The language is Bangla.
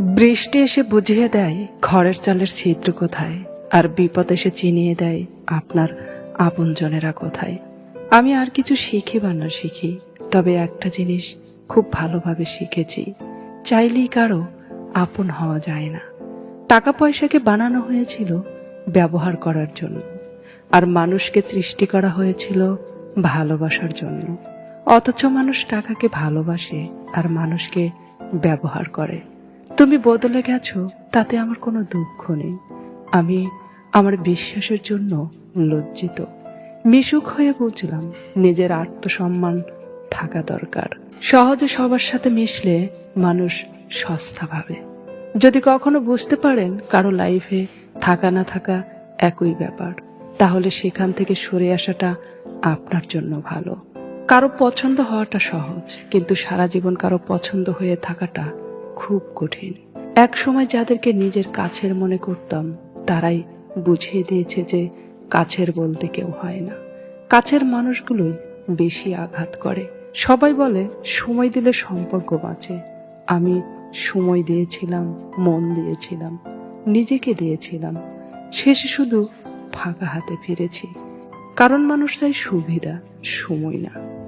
বৃষ্টি এসে বুঝিয়ে দেয়, ঘরের চালের ছিদ্র কোথায়? আর বিপদ এসে চিনিয়ে দেয়, আপনার আপনজনেরা কোথায়? আমি আর কিছু শিখি বা না শিখি, তবে একটা জিনিস খুব ভালোভাবে শিখেছি, চাইলেই কারও আপন হওয়া যায় না। টাকা পয়সাকে বানানো হয়েছিল ব্যবহার করার জন্য, আর মানুষকে সৃষ্টি করা হয়েছিল ভালোবাসার জন্য। অথচ মানুষ টাকাকে ভালোবাসে আর মানুষকে ব্যবহার করে। তুমি বদলে গেছো, তাতে আমার কোনো দুঃখ নেই। আমি আমার বিশ্বাসের জন্য লজ্জিত। মিশুক হয়ে বুঝলাম, নিজের আত্মসম্মান থাকা দরকার। সহজে সবার সাথে মিশলে মানুষ সস্তা ভাবে। যদি কখনো বুঝতে পারেন কারও লাইফে থাকা না থাকা একই ব্যাপার, তাহলে সেখান থেকে সরে আসাটা আপনার জন্য ভালো। কারও পছন্দ হওয়াটা সহজ, কিন্তু সারা জীবন কারও পছন্দ হয়ে থাকাটা খুব কঠিন। এক সময় যাদেরকে নিজের কাছের মনে করতাম, তারাই বুঝিয়ে দিয়েছে যে কাছের বলতে কেউ হয় না। কাছের মানুষগুলোই বেশি আঘাত করে। সবাই বলে, সময় দিলে সম্পর্ক বাঁচে। আমি সময় দিয়েছিলাম, মন দিয়েছিলাম, নিজেকে দিয়েছিলাম। শেষে শুধু ফাঁকা হাতে ফিরেছি। কারণ মানুষ চাই সুবিধা, সময় না।